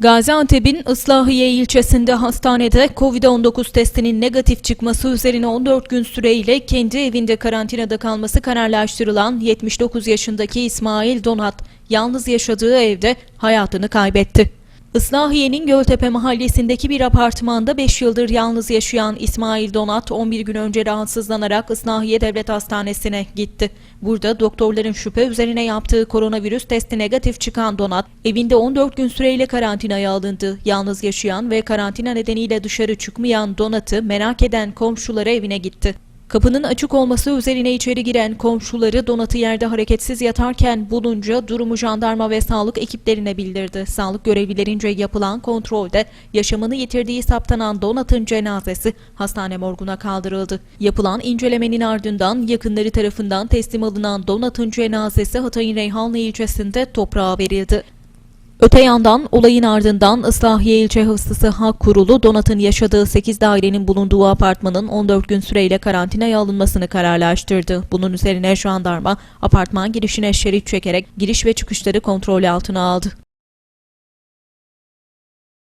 Gaziantep'in Islahiye ilçesinde hastanede COVID-19 testinin negatif çıkması üzerine 14 gün süreyle kendi evinde karantinada kalması kararlaştırılan 79 yaşındaki İsmail Donat, yalnız yaşadığı evde hayatını kaybetti. Islahiye'nin Göltepe mahallesindeki bir apartmanda 5 yıldır yalnız yaşayan İsmail Donat 11 gün önce rahatsızlanarak Islahiye Devlet Hastanesi'ne gitti. Burada doktorların şüphe üzerine yaptığı koronavirüs testi negatif çıkan Donat evinde 14 gün süreyle karantinaya alındı. Yalnız yaşayan ve karantina nedeniyle dışarı çıkmayan Donat'ı merak eden komşuları evine gitti. Kapının açık olması üzerine içeri giren komşuları Donat'ı yerde hareketsiz yatarken bulunca durumu jandarma ve sağlık ekiplerine bildirdi. Sağlık görevlilerince yapılan kontrolde yaşamını yitirdiği saptanan Donat'ın cenazesi hastane morguna kaldırıldı. Yapılan incelemenin ardından yakınları tarafından teslim alınan Donat'ın cenazesi Hatay'ın Reyhanlı ilçesinde toprağa verildi. Öte yandan olayın ardından Islahiye İlçe Hıfzı Hak Kurulu Donat'ın yaşadığı 8 dairenin bulunduğu apartmanın 14 gün süreyle karantinaya alınmasını kararlaştırdı. Bunun üzerine jandarma apartman girişine şerit çekerek giriş ve çıkışları kontrol altına aldı.